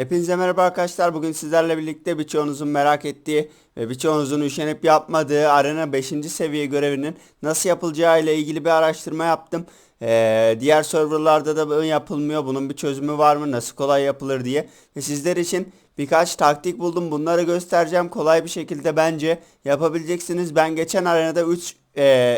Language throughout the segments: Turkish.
Hepinize merhaba arkadaşlar. Bugün sizlerle birlikte birçoğunuzun merak ettiği ve birçoğunuzun üşenip yapmadığı Arena 5. seviye görevinin nasıl yapılacağı ile ilgili bir araştırma yaptım. Ee, diğer serverlarda da yapılmıyor. Bunun bir çözümü var mı? Nasıl kolay yapılır diye. Ve sizler için birkaç taktik buldum. Bunları göstereceğim. Kolay bir şekilde bence yapabileceksiniz. Ben geçen arenada 3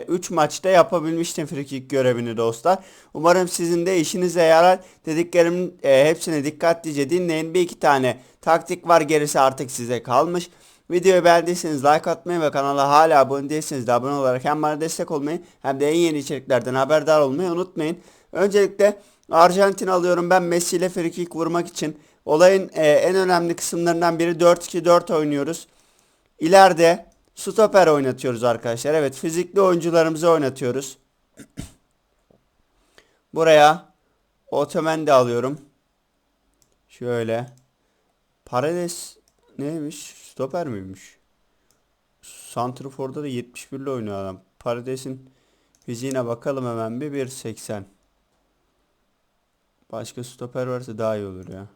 3 maçta yapabilmiştim frikik görevini dostlar. Umarım sizin de işinize yarar. Dediklerimin e, hepsini dikkatlice dinleyin. Bir iki tane taktik var gerisi artık size kalmış. Videoyu beğendiyseniz like atmayı ve kanala hala abone değilseniz de abone olarak hem bana destek olmayı hem de en yeni içeriklerden haberdar olmayı unutmayın. Öncelikle Arjantin alıyorum ben Messi ile frikik vurmak için. Olayın e, en önemli kısımlarından biri 4-2-4 oynuyoruz. İleride stoper oynatıyoruz arkadaşlar. Evet fizikli oyuncularımızı oynatıyoruz. Buraya Otomen de alıyorum. Şöyle. Paredes neymiş? Stoper miymiş? Santrfor'da da 71 ile oynuyor adam. Paredes'in fiziğine bakalım hemen bir 1.80. Başka stoper varsa daha iyi olur ya.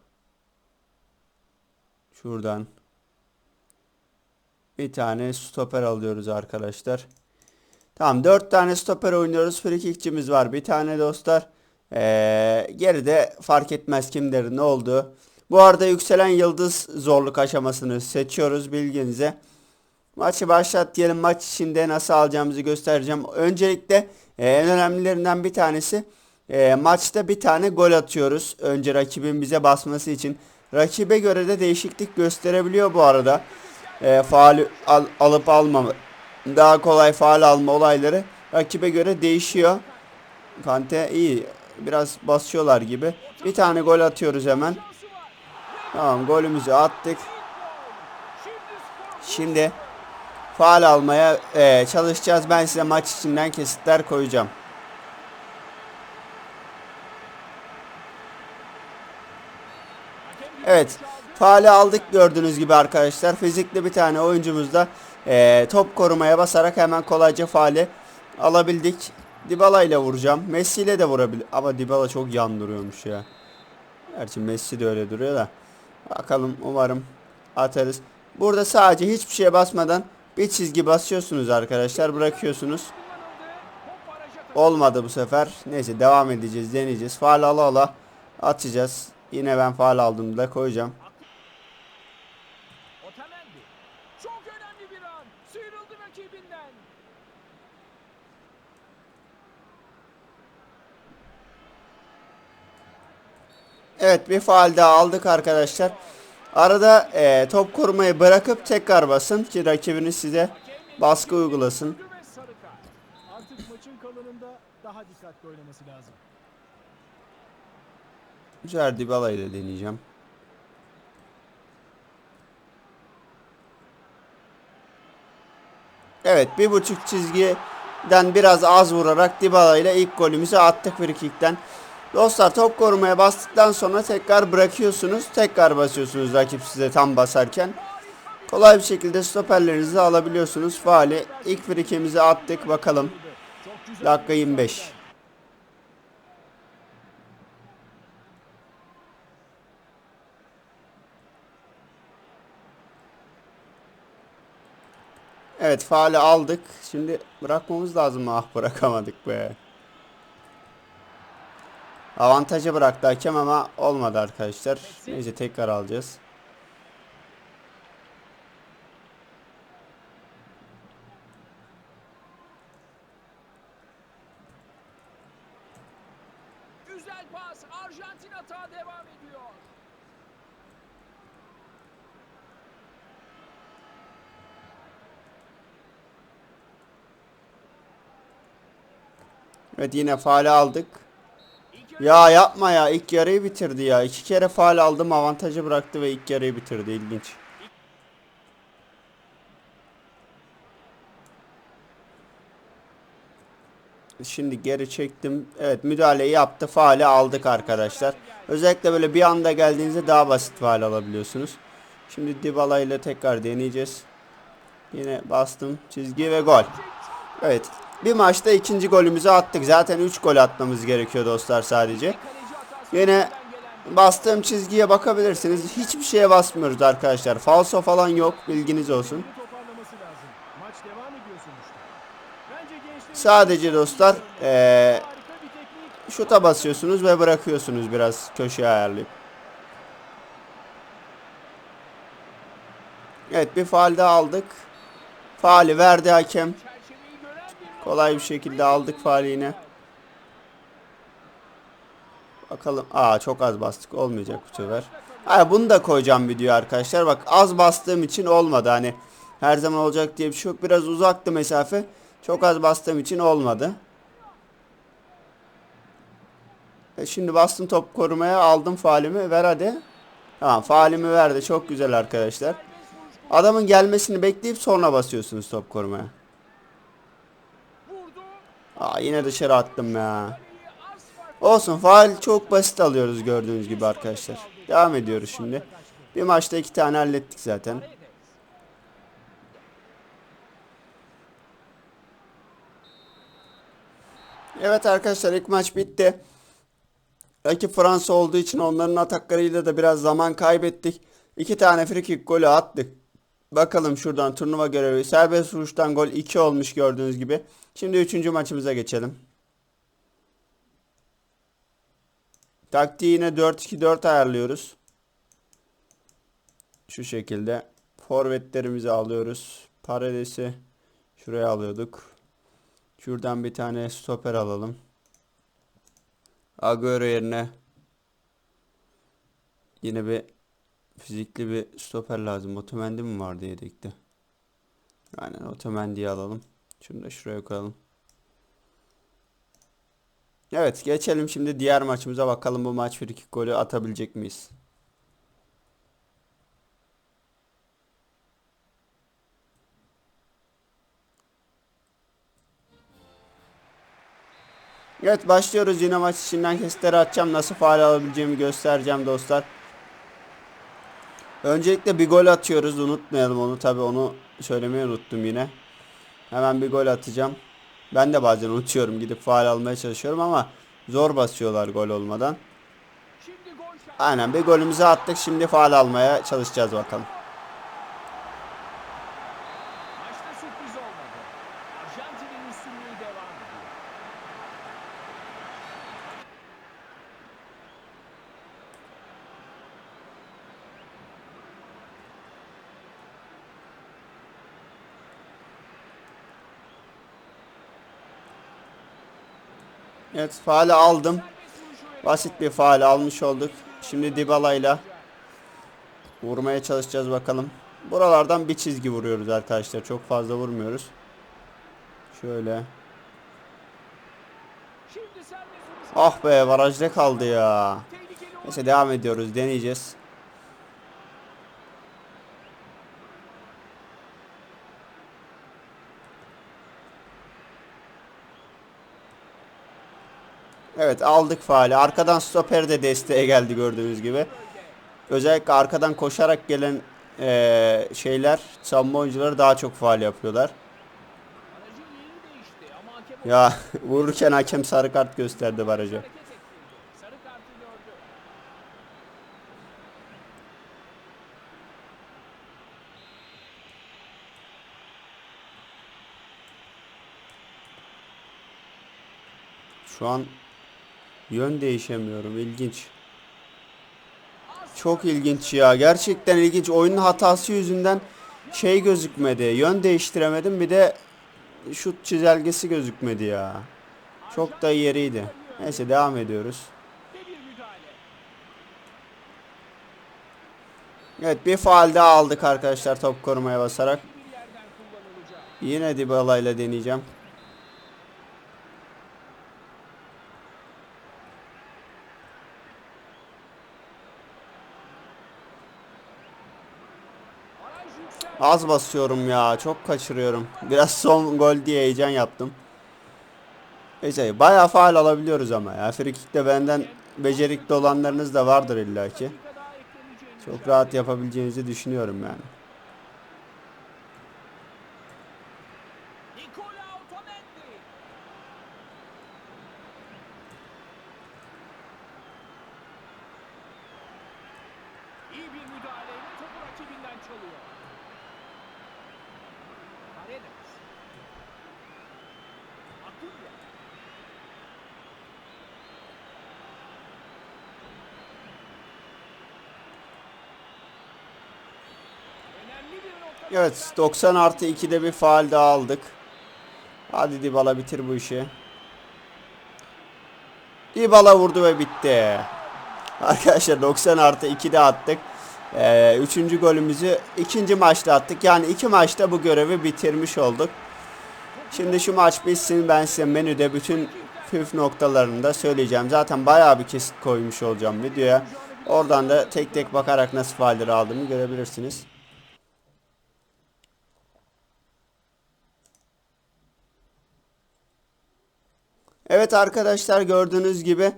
Şuradan bir tane stoper alıyoruz arkadaşlar. Tamam 4 tane stoper oynuyoruz. Frikikçimiz var. Bir tane dostlar. Ee, geride fark etmez kimlerin ne olduğu. Bu arada yükselen yıldız zorluk aşamasını seçiyoruz bilginize. Maçı başlat diyelim. Maç içinde nasıl alacağımızı göstereceğim. Öncelikle e, en önemlilerinden bir tanesi e, maçta bir tane gol atıyoruz. Önce rakibin bize basması için. Rakibe göre de değişiklik gösterebiliyor bu arada e, faal al, alıp almama daha kolay faal alma olayları rakibe göre değişiyor. Kante iyi. Biraz basıyorlar gibi. Bir tane gol atıyoruz hemen. Tamam golümüzü attık. Şimdi faal almaya e, çalışacağız. Ben size maç içinden kesitler koyacağım. Evet. Faali aldık gördüğünüz gibi arkadaşlar. Fizikli bir tane oyuncumuz da e, top korumaya basarak hemen kolayca faali alabildik. Dybala ile vuracağım. Messi ile de vurabilir. Ama Dybala çok yan duruyormuş ya. Gerçi Messi de öyle duruyor da. Bakalım umarım atarız. Burada sadece hiçbir şeye basmadan bir çizgi basıyorsunuz arkadaşlar. Bırakıyorsunuz. Olmadı bu sefer. Neyse devam edeceğiz. Deneyeceğiz. Faal ala ala atacağız. Yine ben faal aldığımda koyacağım. Çok önemli bir an. Sıyrıldı rakibinden. Evet bir faal daha aldık arkadaşlar. Arada e, top korumayı bırakıp tekrar basın ki rakibiniz size baskı uygulasın. Artık maçın kalanında daha dikkatli oynaması lazım. Güzel Dybala ile deneyeceğim. Evet bir buçuk çizgiden biraz az vurarak Dybala ile ilk golümüzü attık frikikten. Dostlar top korumaya bastıktan sonra tekrar bırakıyorsunuz. Tekrar basıyorsunuz rakip size tam basarken. Kolay bir şekilde stoperlerinizi alabiliyorsunuz. Faali ilk frikimizi attık bakalım. Dakika 25. Evet faali aldık. Şimdi bırakmamız lazım. Ah bırakamadık be. Avantajı bıraktı hakem ama olmadı arkadaşlar. Neyse tekrar alacağız. Güzel pas. Arjantin atağa devam ediyor. Evet yine faali aldık. Ya yapma ya ilk yarıyı bitirdi ya. İki kere faal aldım avantajı bıraktı ve ilk yarıyı bitirdi ilginç. Şimdi geri çektim. Evet müdahaleyi yaptı. Faali aldık arkadaşlar. Özellikle böyle bir anda geldiğinizde daha basit faal alabiliyorsunuz. Şimdi Dybala ile tekrar deneyeceğiz. Yine bastım çizgi ve gol. Evet. Bir maçta ikinci golümüzü attık. Zaten 3 gol atmamız gerekiyor dostlar sadece. Yine bastığım çizgiye bakabilirsiniz. Hiçbir şeye basmıyoruz arkadaşlar. Falso falan yok. Bilginiz olsun. Sadece dostlar teknik. şuta basıyorsunuz ve bırakıyorsunuz biraz köşeye ayarlayıp. Evet bir faal daha aldık. Faali verdi hakem. Kolay bir şekilde aldık faali yine. Bakalım. Aa çok az bastık. Olmayacak bu sefer. Ha, bunu da koyacağım video arkadaşlar. Bak az bastığım için olmadı. Hani her zaman olacak diye bir şey yok. Biraz uzaktı mesafe. Çok az bastığım için olmadı. E şimdi bastım top korumaya. Aldım faalimi. Ver hadi. Tamam faalimi verdi. Çok güzel arkadaşlar. Adamın gelmesini bekleyip sonra basıyorsunuz top korumaya. Aa yine dışarı attım ya. Olsun faal çok basit alıyoruz gördüğünüz gibi arkadaşlar. Devam ediyoruz şimdi. Bir maçta iki tane hallettik zaten. Evet arkadaşlar ilk maç bitti. Rakip Fransa olduğu için onların ataklarıyla da biraz zaman kaybettik. İki tane free golü attık. Bakalım şuradan turnuva görevi. Serbest vuruştan gol 2 olmuş gördüğünüz gibi. Şimdi üçüncü maçımıza geçelim. Taktiği yine 4-2-4 ayarlıyoruz. Şu şekilde. Forvetlerimizi alıyoruz. Paredes'i şuraya alıyorduk. Şuradan bir tane stoper alalım. Agüero yerine yine bir fizikli bir stoper lazım. Otomendi mi vardı yedekte? Aynen Otomendi'yi alalım. Şunu da şuraya koyalım. Evet geçelim şimdi diğer maçımıza bakalım bu maç bir iki golü atabilecek miyiz? Evet başlıyoruz yine maç içinden kesitleri atacağım nasıl faal alabileceğimi göstereceğim dostlar. Öncelikle bir gol atıyoruz unutmayalım onu tabi onu söylemeyi unuttum yine. Hemen bir gol atacağım. Ben de bazen unutuyorum gidip faal almaya çalışıyorum ama zor basıyorlar gol olmadan. Aynen bir golümüzü attık şimdi faal almaya çalışacağız bakalım. Maçta sürpriz olmadı. Arjantin'in üstünlüğü devam ediyor. Evet faali aldım. Basit bir faal almış olduk. Şimdi Dybala'yla vurmaya çalışacağız bakalım. Buralardan bir çizgi vuruyoruz arkadaşlar. Çok fazla vurmuyoruz. Şöyle. Ah be barajda kaldı ya. Neyse devam ediyoruz. Deneyeceğiz. Evet aldık faali. Arkadan stoper de desteğe geldi gördüğünüz gibi. Özellikle arkadan koşarak gelen eee, şeyler savunma oyuncuları daha çok faal yapıyorlar. Ya vururken hakem sarı kart gösterdi baraja. Şu an yön değişemiyorum. İlginç. Çok ilginç ya. Gerçekten ilginç. Oyunun hatası yüzünden şey gözükmedi. Yön değiştiremedim. Bir de şut çizelgesi gözükmedi ya. Çok da yeriydi. Neyse devam ediyoruz. Evet bir faal daha aldık arkadaşlar top korumaya basarak. Yine Dybala ile deneyeceğim. Az basıyorum ya. Çok kaçırıyorum. Biraz son gol diye heyecan yaptım. Neyse bayağı faal alabiliyoruz ama ya. Frikik'te benden becerikli olanlarınız da vardır illaki. Çok rahat yapabileceğinizi düşünüyorum yani. İyi bir müdahaleyle topu rakibinden çalıyor. Evet 90 artı 2'de bir faal daha aldık. Hadi Dybala bitir bu işi. Dybala vurdu ve bitti. Arkadaşlar 90 artı 2'de attık. Ee, üçüncü golümüzü ikinci maçta attık. Yani iki maçta bu görevi bitirmiş olduk. Şimdi şu maç bitsin ben size menüde bütün püf noktalarını da söyleyeceğim. Zaten bayağı bir kesit koymuş olacağım videoya. Oradan da tek tek bakarak nasıl faalleri aldığımı görebilirsiniz. Evet arkadaşlar gördüğünüz gibi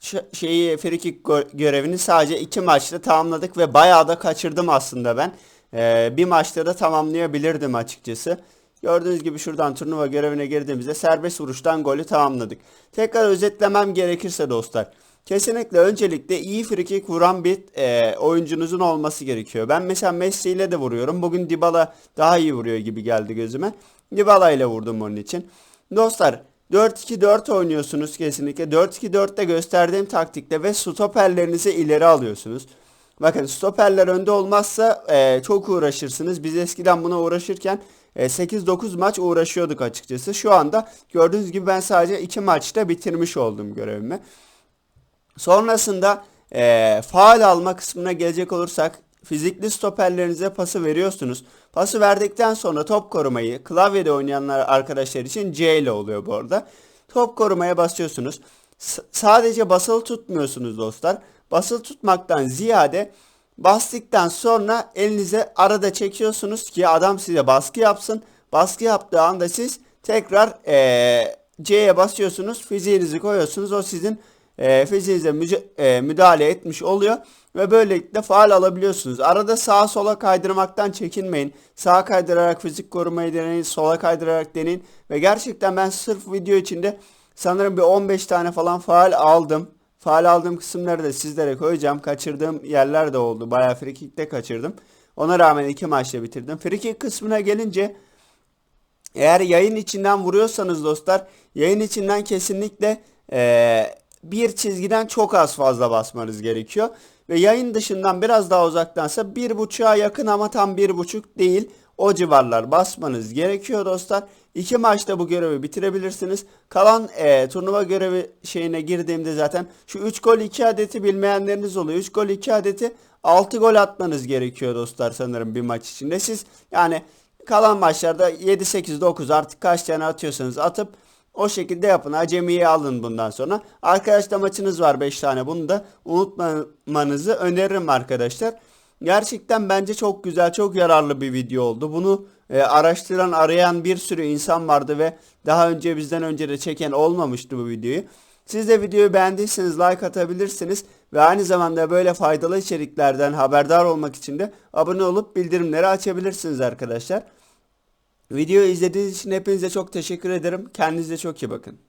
şu şeyi go- görevini sadece iki maçta tamamladık ve bayağı da kaçırdım aslında ben. Eee, bir maçta da tamamlayabilirdim açıkçası. Gördüğünüz gibi şuradan turnuva görevine girdiğimizde serbest vuruştan golü tamamladık. Tekrar özetlemem gerekirse dostlar. Kesinlikle öncelikle iyi frikik vuran bir eee, oyuncunuzun olması gerekiyor. Ben mesela Messi ile de vuruyorum. Bugün Dybala daha iyi vuruyor gibi geldi gözüme. Dybala ile vurdum onun için. Dostlar 4-2-4 oynuyorsunuz kesinlikle. 4-2-4'te gösterdiğim taktikte ve stoperlerinizi ileri alıyorsunuz. Bakın stoperler önde olmazsa e, çok uğraşırsınız. Biz eskiden buna uğraşırken e, 8-9 maç uğraşıyorduk açıkçası. Şu anda gördüğünüz gibi ben sadece 2 maçta bitirmiş oldum görevimi. Sonrasında eee faal alma kısmına gelecek olursak fizikli stoperlerinize pası veriyorsunuz. Pası verdikten sonra top korumayı klavyede oynayanlar arkadaşlar için C ile oluyor bu arada. Top korumaya basıyorsunuz. S- sadece basılı tutmuyorsunuz dostlar. Basılı tutmaktan ziyade bastıktan sonra elinize arada çekiyorsunuz ki adam size baskı yapsın. Baskı yaptığı anda siz tekrar eee, C'ye basıyorsunuz. Fiziğinizi koyuyorsunuz. O sizin e, fiziğinize e, müdahale etmiş oluyor ve böylelikle faal alabiliyorsunuz. Arada sağa sola kaydırmaktan çekinmeyin. Sağa kaydırarak fizik korumayı deneyin, sola kaydırarak deneyin ve gerçekten ben sırf video içinde sanırım bir 15 tane falan faal aldım. Faal aldığım kısımları da sizlere koyacağım. Kaçırdığım yerler de oldu. Bayağı frikikte kaçırdım. Ona rağmen iki maçta bitirdim. Frikik kısmına gelince eğer yayın içinden vuruyorsanız dostlar yayın içinden kesinlikle eee, bir çizgiden çok az fazla basmanız gerekiyor. Ve yayın dışından biraz daha uzaktansa bir buçuğa yakın ama tam bir buçuk değil. O civarlar basmanız gerekiyor dostlar. İki maçta bu görevi bitirebilirsiniz. Kalan eee, turnuva görevi şeyine girdiğimde zaten şu 3 gol 2 adeti bilmeyenleriniz oluyor. 3 gol 2 adeti 6 gol atmanız gerekiyor dostlar sanırım bir maç içinde. Siz yani Kalan maçlarda 7, 8, 9 artık kaç tane atıyorsanız atıp o şekilde yapın. Acemiye alın bundan sonra. Arkadaşlar maçınız var 5 tane. Bunu da unutmamanızı öneririm arkadaşlar. Gerçekten bence çok güzel, çok yararlı bir video oldu. Bunu e, araştıran, arayan bir sürü insan vardı ve daha önce bizden önce de çeken olmamıştı bu videoyu. Siz de videoyu beğendiyseniz like atabilirsiniz ve aynı zamanda böyle faydalı içeriklerden haberdar olmak için de abone olup bildirimleri açabilirsiniz arkadaşlar. Videoyu izlediğiniz için hepinize çok teşekkür ederim. Kendinize çok iyi bakın.